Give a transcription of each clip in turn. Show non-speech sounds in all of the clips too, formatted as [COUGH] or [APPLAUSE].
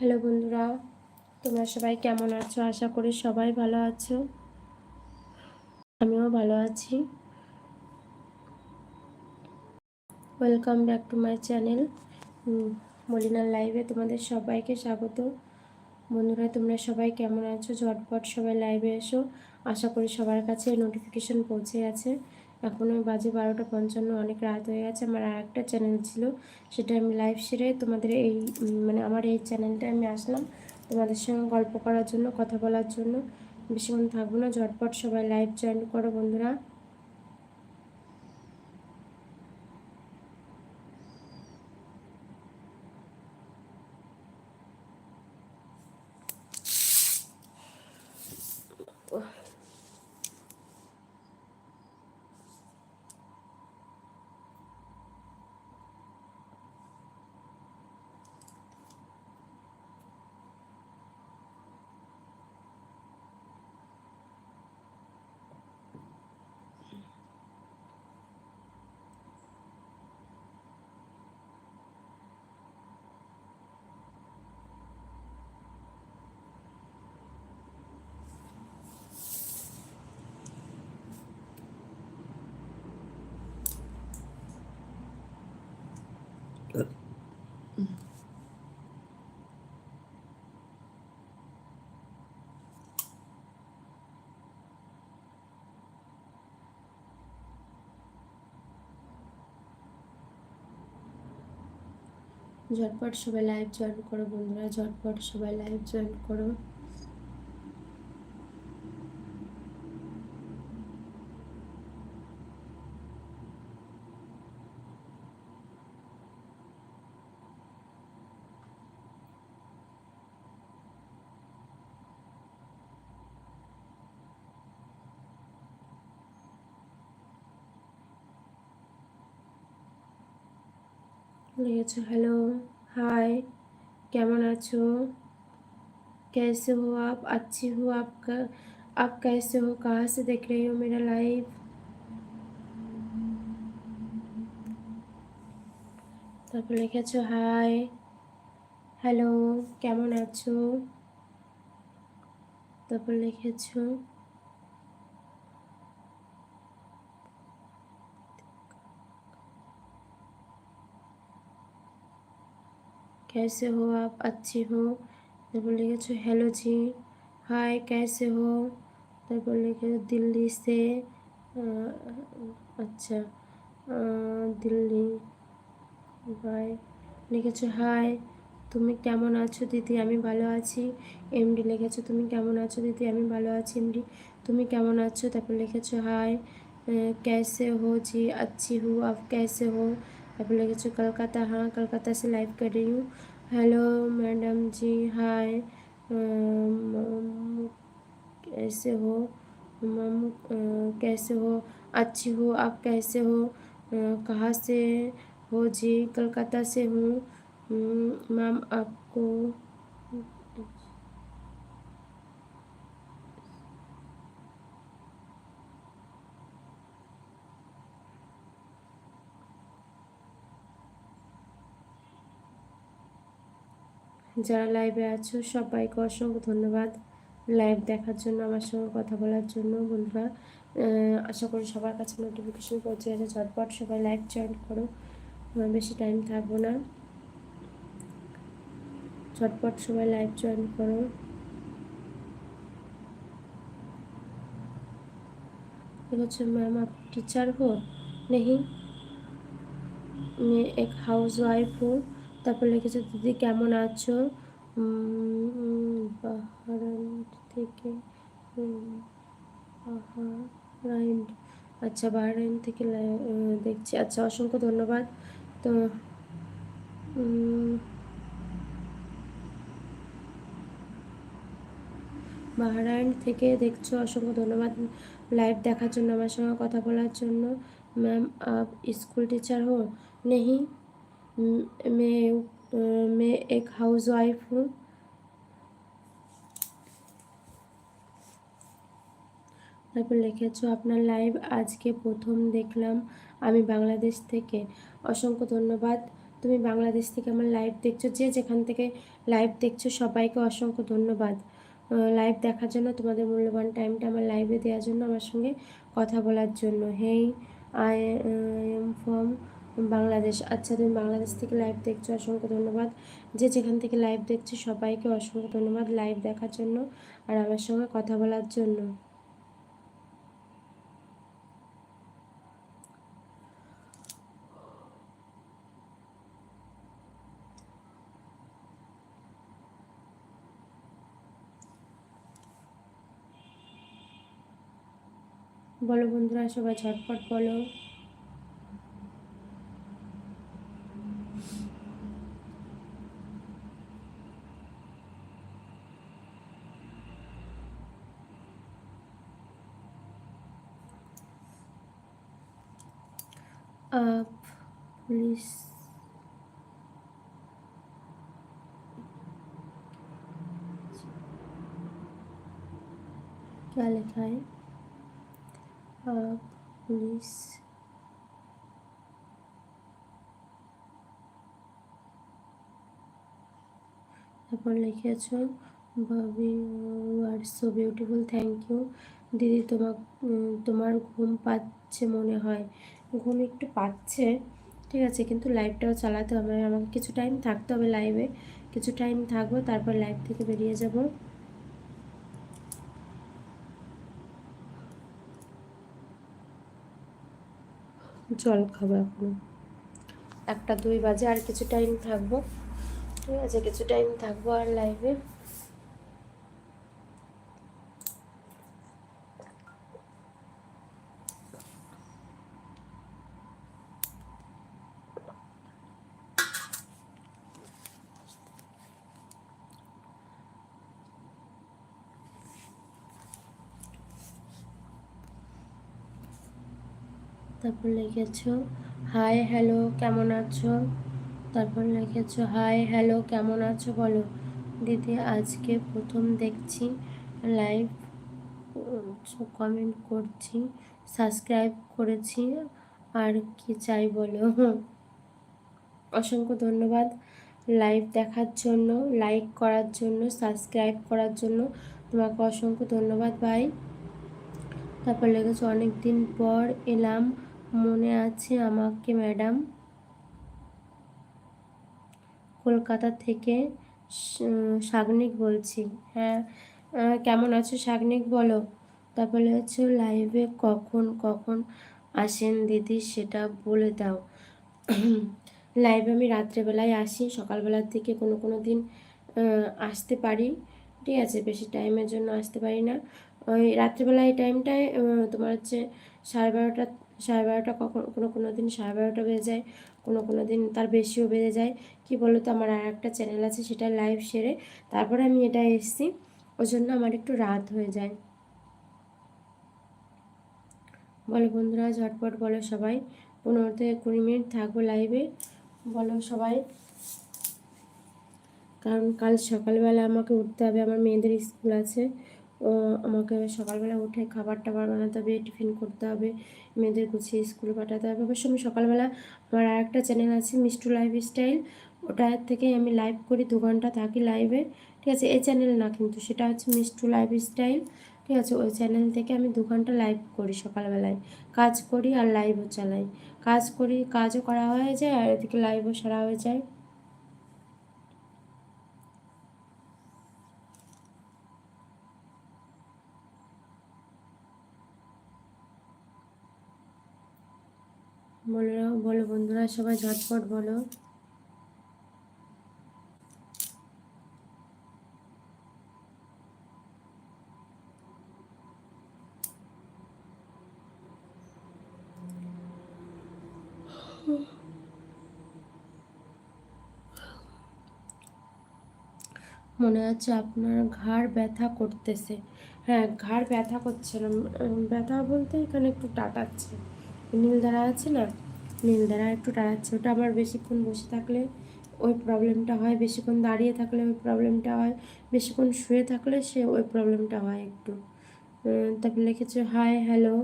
Hello বন্ধুরা, তোমরা সবাই কেমন আছো? আশা করি সবাই ভালো আছো। আমিও ভালো আছি। Welcome back to my channel মলিনার লাইভে তোমাদের সবাইকে স্বাগত। বন্ধুরা, তোমরা সবাই কেমন আছো? ঝটপট সবাই লাইভে এসো। আশা করি সবার কাছে নোটিফিকেশন পৌঁছে গেছে। এখন ওই বাজে বারোটা পঞ্চান্ন, অনেক রাত হয়ে গেছে। আমার আর একটা চ্যানেল ছিল, সেটা আমি লাইভ সেরে তোমাদের এই মানে আমার এই চ্যানেলটা আমি আসলাম তোমাদের সঙ্গে গল্প করার জন্য, কথা বলার জন্য। বেশিক্ষণ থাকব না, ঝটপট সবাই লাইভ জয়েন করো বন্ধুরা। ঝটপট সবাই লাইভ জয়েন করো বন্ধুরা ঝটপট সবাই লাইভ জয়েন করো। লিখেছো হ্যালো हाय কেমন আছো कैसे हो आप अच्छी हो आपका आप कैसे हो कहाँ से देख रहे हो मेरा लाइव তারপর লিখেছো হাই হ্যালো কেমন আছো তারপর লিখেছো कैसे हो आप अच्छी हो তারপর লিখেছো হ্যালো জি হাই कैसे हो তারপর লিখেছো দিল্লি সে আচ্ছা দিল্লি হাই লিখেছো হাই তুমি কেমন আছো দিদি আমি ভালো আছি এমডি লিখেছো তুমি কেমন আছো দিদি আমি ভালো আছি এমডি তুমি কেমন আছো তারপর লিখেছো হাই कैसे हो जी अच्छी हूँ आप कैसे हो आप लगे कलकत्ता हाँ कलकत्ता से लाइव कर रही हूँ। हेलो मैडम जी हाय कैसे हो? मम कैसे हो? अच्छी हो, आप कैसे हो? कहाँ से हो? जी, कलकत्ता से हूँ। मैम आपको যারা লাইভে আছো সবাইকে অসংখ্য ধন্যবাদ লাইভ দেখার জন্য আমার সঙ্গে কথা বলার জন্য বন্ধুরা আশা করি সবার কাছে নোটিফিকেশন পৌঁছে গেছে ঝটপট সবাই লাইভ জয়েন করো বেশি টাইম থাকবো না ঝটপট সবাই লাইভ জয়েন করো বলছে मैम आप टीचर हो नहीं मैं एक हाउस वाइफ हूँ তারপর লিখেছে, দিদি কেমন আছো? থেকে আচ্ছা বাহারাইন থেকে দেখছি। আচ্ছা অসংখ্য ধন্যবাদ। তো বাহারাইন থেকে দেখছ, অসংখ্য ধন্যবাদ লাইভ দেখার জন্য, আমার সঙ্গে কথা বলার জন্য। ম্যাম, আপ স্কুল টিচার হো নেই मैं मैं एक हाउस वाइफ हूँ তারপর লিখেছ আপনার লাইভ আজকে প্রথম দেখলাম আমি বাংলাদেশ থেকে অসংখ্য ধন্যবাদ তো তুমি বাংলাদেশ থেকে আমার লাইভ দেখছো যে যেখান থেকে লাইভ দেখছো সবাইকে অসংখ্য ধন্যবাদ লাইভ দেখার জন্য তোমাদের মূল্যবান টাইমটা আমার লাইভে দেওয়ার জন্য আমার সঙ্গে কথা বলার জন্য hey I am from Bangladesh. আচ্ছা তুমি বাংলাদেশ থেকে লাইভ দেখছ, অসংখ্য ধন্যবাদ। যে যেখান থেকে লাইভ দেখছ, সবাইকে অসংখ্য ধন্যবাদ লাইভ দেখার জন্য আর আমার সঙ্গে কথা বলার জন্য। বলো বন্ধুরা, সবাই ঝটপট বলো। आप पुलिस क्या लिखा है आप पुलिस তারপর লিখেছ ভাবি আর সো বিউটিফুল থ্যাংক ইউ দিদি তোমার তোমার ঘুম পাচ্ছে মনে হয় ঘুম একটু পাচ্ছে, ঠিক আছে, কিন্তু লাইভটাও চালাতে হবে আমাকে কিছু টাইম থাকতে হবে লাইভে কিছু টাইম থাকব, তারপর লাইভ থেকে বেরিয়ে যাব। জল খাব এখন। একটা দুই বাজে আর কিছু টাইম থাকব, ঠিক আছে, কিছু টাইম থাকব আর লাইভে তারপর লিখেছো, হাই, হ্যালো, কেমন আছো? তারপর লিখেছো, হাই, হ্যালো, কেমন আছো? বলো। দিদি, আজকে প্রথম দেখছি লাইভ কমেন্ট করছি সাবস্ক্রাইব করেছি, আর কি চাই বলো? অসংখ্য ধন্যবাদ। লাইভ দেখার জন্য লাইক করার জন্য সাবস্ক্রাইব করার জন্য তোমাকে অসংখ্য ধন্যবাদ ভাই। তারপর লেগেছে অনেক দিন পর এলাম মনে আছে আমাকে, ম্যাডাম? কলকাতা থেকে সাগনিক বলছি। হ্যাঁ কেমন আছো সাগনিক বলো? তারপরে হচ্ছে লাইভে কখন কখন আসেন দিদি সেটা বলে দাও। [CLEARS THROAT] লাইভে আমি রাত্রেবেলায় আসি, সকালবেলার দিকে কোনো কোনো দিন আসতে পারি। ঠিক আছে, বেশি টাইমের জন্য আসতে পারি না। ওই রাত্রিবেলা এই টাইমটায় তোমার হচ্ছে সাড়ে বারোটা সাড়ে বারোটা কখন, কোনো কোনো দিন সাড়ে বারোটা বেজে যায়, কোনো কোনো দিন তার বেশিও বেজে যায়। কি বলো তো আমার আর একটা চ্যানেল আছে, সেটা লাইভ সেরে তারপরে আমি এটা এসছি, ওই জন্য আমার একটু রাত হয়ে যায়। বলো বন্ধুরা, ঝটপট বলো সবাই, পনেরো থেকে কুড়ি মিনিট থাকব লাইভে, বলো সবাই। কারণ কাল সকালবেলা আমাকে উঠতে হবে, আমার মেয়েদের স্কুল আছে আমাকে সকালবেলা উঠে খাবার টাবার বানাতে হবে, টিফিন করতে হবে, মেয়েদের গুছিয়ে স্কুলে পাঠাতে হবে। অবশ্য আমি সকালবেলা আমার আর একটা চ্যানেল আছে, মিষ্টু লাইফ স্টাইল ওটা থেকে আমি লাইভ করি, দু ঘণ্টা থাকি লাইভে ঠিক আছে, এই চ্যানেল না কিন্তু, সেটা হচ্ছে মিষ্টু লাইফ স্টাইল ঠিক আছে, ওই চ্যানেল থেকে আমি দু ঘণ্টা লাইভ করি সকালবেলায়। কাজ করি আর লাইভও চালাই। কাজ করি, কাজও করা হয়ে যায় আর এদিকে লাইভও সারা হয়ে যায়। বলো বলো বন্ধুরা, সবাই ঝটপট বলো। মনে হচ্ছে আপনার ঘাড় ব্যথা করতেছে। হ্যাঁ ঘাড় ব্যথা করছে না। ব্যথা বলতে এখানে একটু টাটাচ্ছে। নীল দ্বারা আছে না? নীল দ্বারা একটু টাড়াচ্ছে ওটা আমার বেশিক্ষণ বসে থাকলে ওই প্রবলেমটা হয়, বেশিক্ষণ দাঁড়িয়ে থাকলে ওই প্রবলেমটা হয়, বেশিক্ষণ শুয়ে থাকলে সে ওই প্রবলেমটা হয় একটু। তারপর লিখেছে হাই হ্যালো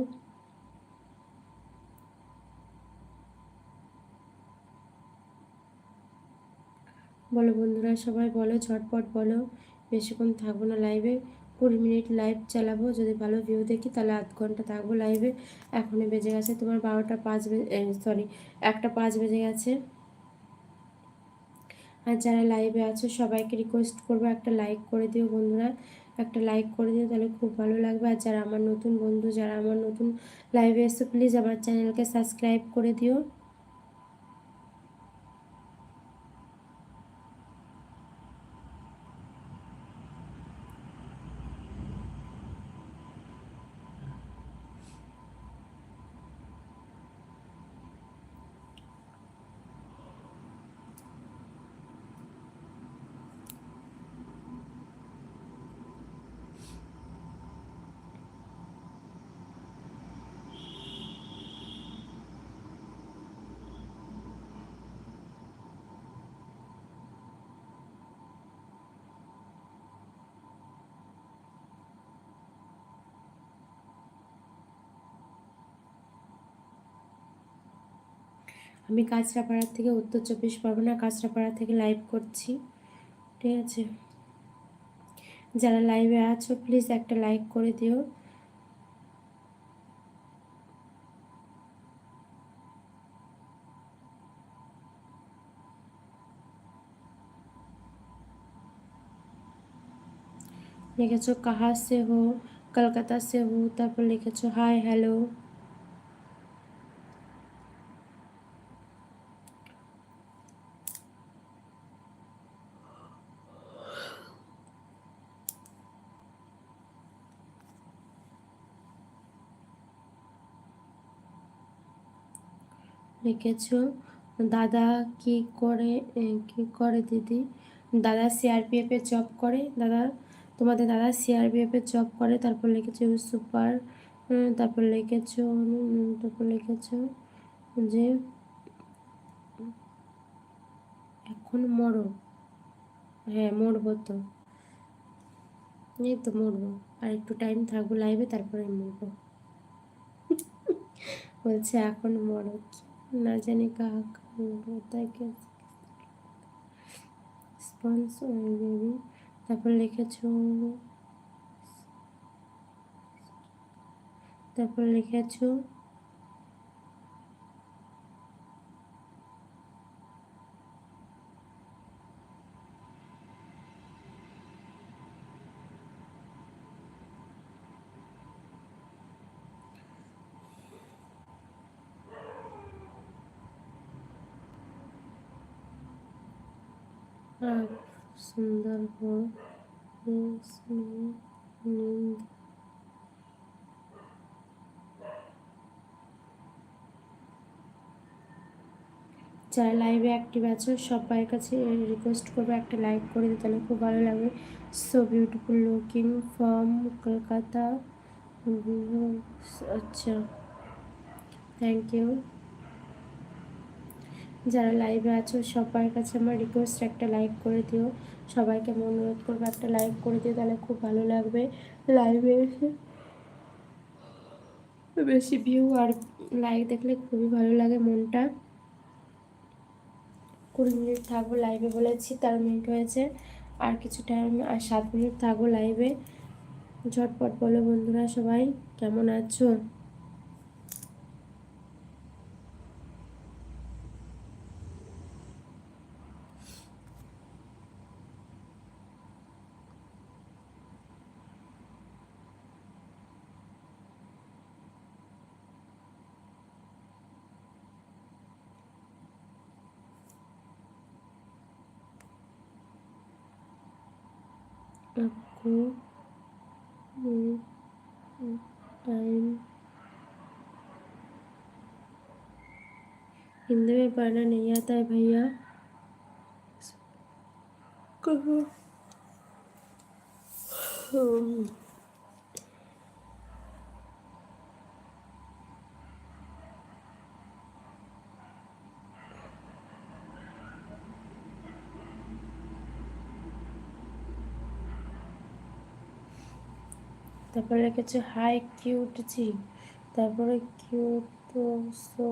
বলো বন্ধুরা, সবাই বলো, ঝটপট বলো, বেশিক্ষণ থাকব না লাইভে কুড়ি মিনিট লাইভ চালাবো। যদি ভালো ভিউ দেখি, তাহলে আধ ঘণ্টা থাকব লাইভে এখনই বেজে গেছে তোমার বারোটা পাঁচ সরি একটা পাঁচ বেজে গেছে। আর যারা লাইভে আছো, সবাইকে রিকোয়েস্ট করব একটা লাইক করে দিও বন্ধুরা। একটা লাইক করে দিও, তাহলে খুব ভালো লাগবে। আর যারা আমার নতুন বন্ধু, যারা আমার নতুন লাইভে এসো প্লিজ আমার চ্যানেলকে সাবস্ক্রাইব করে দিও। আমি কাঁচরাপাড়ার থেকে উত্তর চব্বিশ পরগনা কাঁচরাপাড়া থেকে লাইভ করছি, ঠিক আছে? যারা লাইভে আছো প্লিজ একটা লাইক করে দিও। লিখেছো কাহা সে হো, কলকাতা সে হো, তারপর লিখেছো হাই হ্যালো লিখেছো দাদা কি করে কি করে দিদি? দাদা সিআরপিএফে জব করে। দাদা, তোমাদের দাদা সিআরপিএফে জব করে, তারপর লিখেছো সুপার তারপর লিখেছো তারপর লিখেছো যে এখন মরো। হ্যাঁ মরবো তো। এই তো মরবো। আর একটু টাইম থাকব লাইভে তারপরে মরবো। বলছে এখন মরো। না জানি কাক তাকে স্পন্সর বেবি তারপর লিখেছ তারপর লিখেছ आप सुंदर हो इसमें नींद যারা লাইভে অ্যাক্টিভ আছো সবাই কাছে রিকোয়েস্ট করবো একটা লাইক করে দিতে তাহলে খুব ভালো লাগবে so beautiful looking from Kolkata আচ্ছা থ্যাংক ইউ যারা লাইভে আছো সবার কাছে আমার রিকোয়েস্ট একটা লাইক করে দিও সবাইকে আমি অনুরোধ করব একটা লাইক করে দিও, তাহলে খুব ভালো লাগবে লাইভে এসে। বেশি ভিউ আর লাইক দেখলে খুবই ভালো লাগে মনটা। কুড়ি মিনিট থাকব লাইভে বলেছি, তেরো মিনিট হয়েছে। আর কিছু টাইম আর সাত মিনিট থাকব লাইভে ঝটপট বলো বন্ধুরা সবাই, কেমন আছো? आपको टाइम हिंदी में पढ़ना नहीं आता है भैया कहो তারপরে লিখেছে হাই, কিউট জি। তারপরে কিউট সো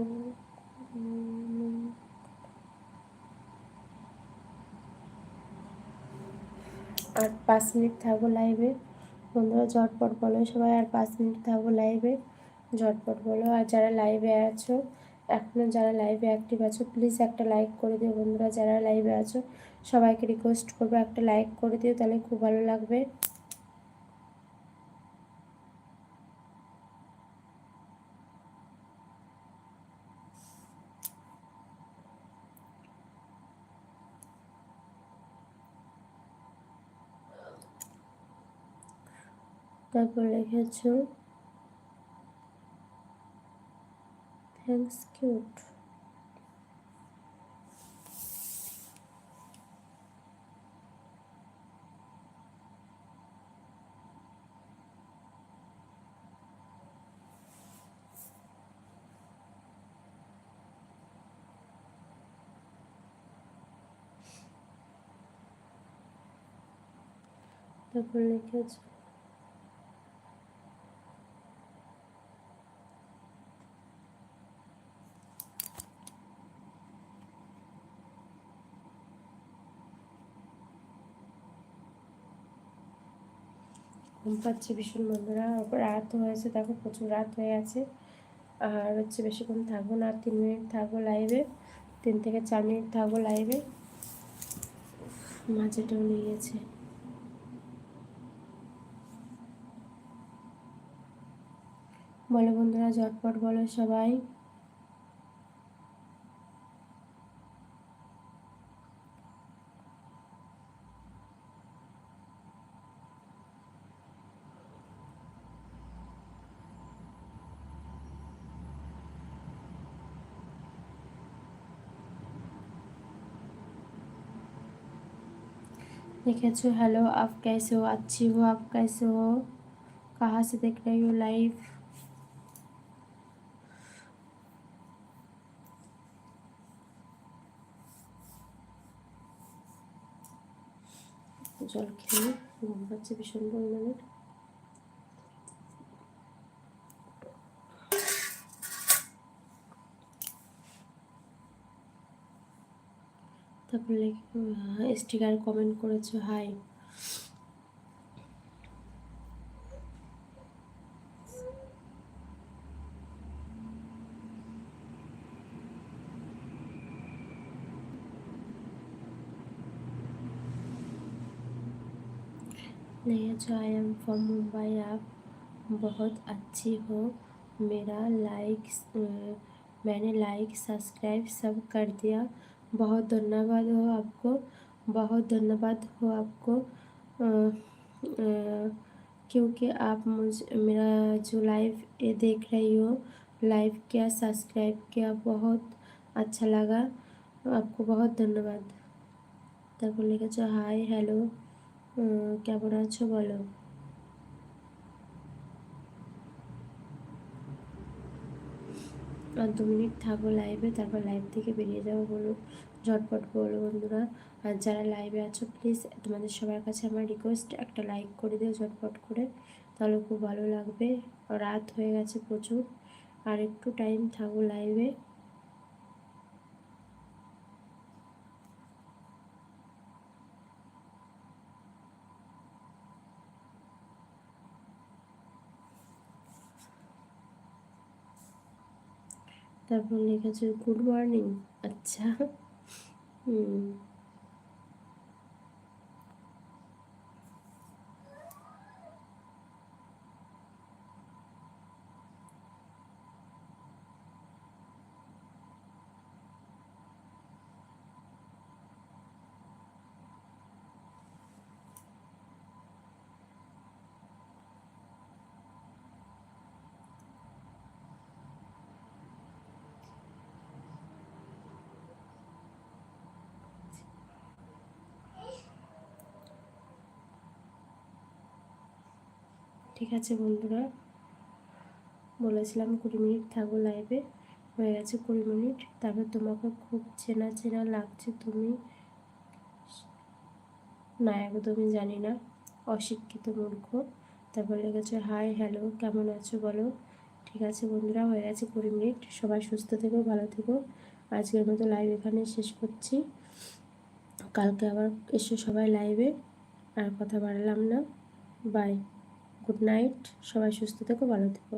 আর পাঁচ মিনিট থাকব লাইভে। বন্ধুরা, ঝটপট বলো সবাই, আর পাঁচ মিনিট থাকব লাইভে। ঝটপট বলো, আর যারা লাইভে আছো এখনও যারা লাইভে অ্যাক্টিভ আছো প্লিজ একটা লাইক করে দিও। বন্ধুরা, যারা লাইভে আছো, সবাইকে রিকোয়েস্ট করব একটা লাইক করে দিও, তাহলে খুব ভালো লাগবে। তারপর লিখেছো থ্যাংকস কিউট তারপর লিখেছো ঘুম পাচ্ছে ভীষণ বন্ধুরা। রাত হয়েছে, দেখো প্রচুর রাত হয়ে গেছে। আর হচ্ছে বেশিক্ষণ থাকব না, তিন মিনিট থাকব লাইভে তিন থেকে চার মিনিট থাকব লাইভে মাঝেটাও নিয়ে গেছে। বলো বন্ধুরা, ঝটপট বলো সবাই। लिखे हेलो आप कैसे हो अच्छी हो आप कैसे हो कहाँ से देख रही हो लाइव জল খেয়ে ঘুম পাচ্ছে ভীষণ পরিমাণে স্টিকার কমেন্ট করেছো হাই नहीं अच्छा आई एम फ्रॉम मुंबई आप बहुत अच्छी हो मेरा लाइक मैंने लाइक सब्सक्राइब सब कर दिया बहुत धन्यवाद हो आपको बहुत धन्यवाद हो आपको क्योंकि आप मुझ मेरा जो लाइव ये देख रही हो लाइव किया सब्सक्राइब किया बहुत अच्छा लगा आपको बहुत धन्यवाद তারপর লিখেছো হাই হ্যালো কেমন আছো বলো দু মিনিট থাকো লাইভে তারপর লাইভ থেকে বেরিয়ে যাব বলো, ঝটপট বলো বন্ধুরা। আর যারা লাইভে আছো প্লিজ তোমাদের সবার কাছে আমার রিকোয়েস্ট একটা লাইক করে দিও ঝটপট করে। তাহলে খুব ভালো লাগবে। রাত হয়ে গেছে প্রচুর। আর একটু টাইম থাকো লাইভে তারপর লেখা লিখেছে গুড মর্নিং আচ্ছা। হুম। ঠিক আছে বন্ধুরা। বলেছিলাম কুড়ি মিনিট থাকব লাইভে হয়ে গেছে কুড়ি মিনিট। তারপর তোমাকে খুব চেনা চেনা লাগছে তুমি। না একদমই জানি না। অশিক্ষিত মূর্খ। তারপর লেগেছে হাই হ্যালো কেমন আছো বলো? ঠিক আছে বন্ধুরা, হয়ে গেছে কুড়ি মিনিট। সবাই সুস্থ থেকো, ভালো থেকো। আজকের মতো লাইভ এখানে শেষ করছি। কালকে আবার এসো সবাই লাইভে আর কথা বাড়ালাম না। বাই গুড নাইট সবাই সুস্থ থেকো ভালো থেকো।